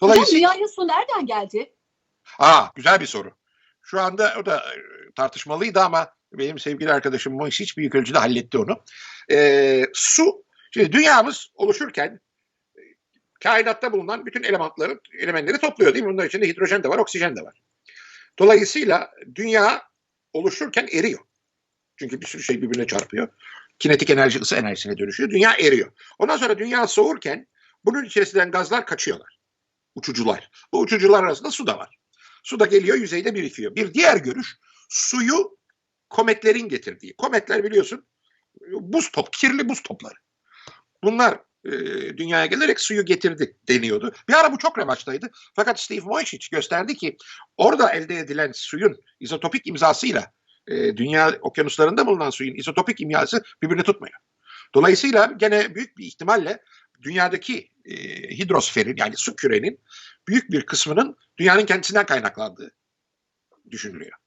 Hocam Dolayısıyla dünyaya su nereden geldi? Aa, güzel bir soru. Şu anda o da e, tartışmalıydı ama benim sevgili arkadaşım Mois hiç büyük ölçüde halletti onu. Ee, su, şimdi dünyamız oluşurken e, kainatta bulunan bütün elementleri, elementleri topluyor değil mi? Bunların içinde hidrojen de var, oksijen de var. Dolayısıyla dünya oluşurken eriyor. Çünkü bir sürü şey birbirine çarpıyor. Kinetik enerji ısı enerjisine dönüşüyor. Dünya eriyor. Ondan sonra dünya soğurken bunun içerisinden gazlar kaçıyorlar. Uçucular. Bu uçucular arasında su da var. Su da geliyor yüzeyde birikiyor. Bir diğer görüş suyu kometlerin getirdiği. Kometler biliyorsun buz top, kirli buz topları. Bunlar e, dünyaya gelerek suyu getirdi deniyordu. Bir ara bu çok revaçtaydı. Fakat Steve Moisic gösterdi ki orada elde edilen suyun izotopik imzasıyla e, dünya okyanuslarında bulunan suyun izotopik imyası birbirini tutmuyor. Dolayısıyla gene büyük bir ihtimalle dünyadaki e, hidrosferin yani su kürenin büyük bir kısmının dünyanın kendisinden kaynaklandığı düşünülüyor.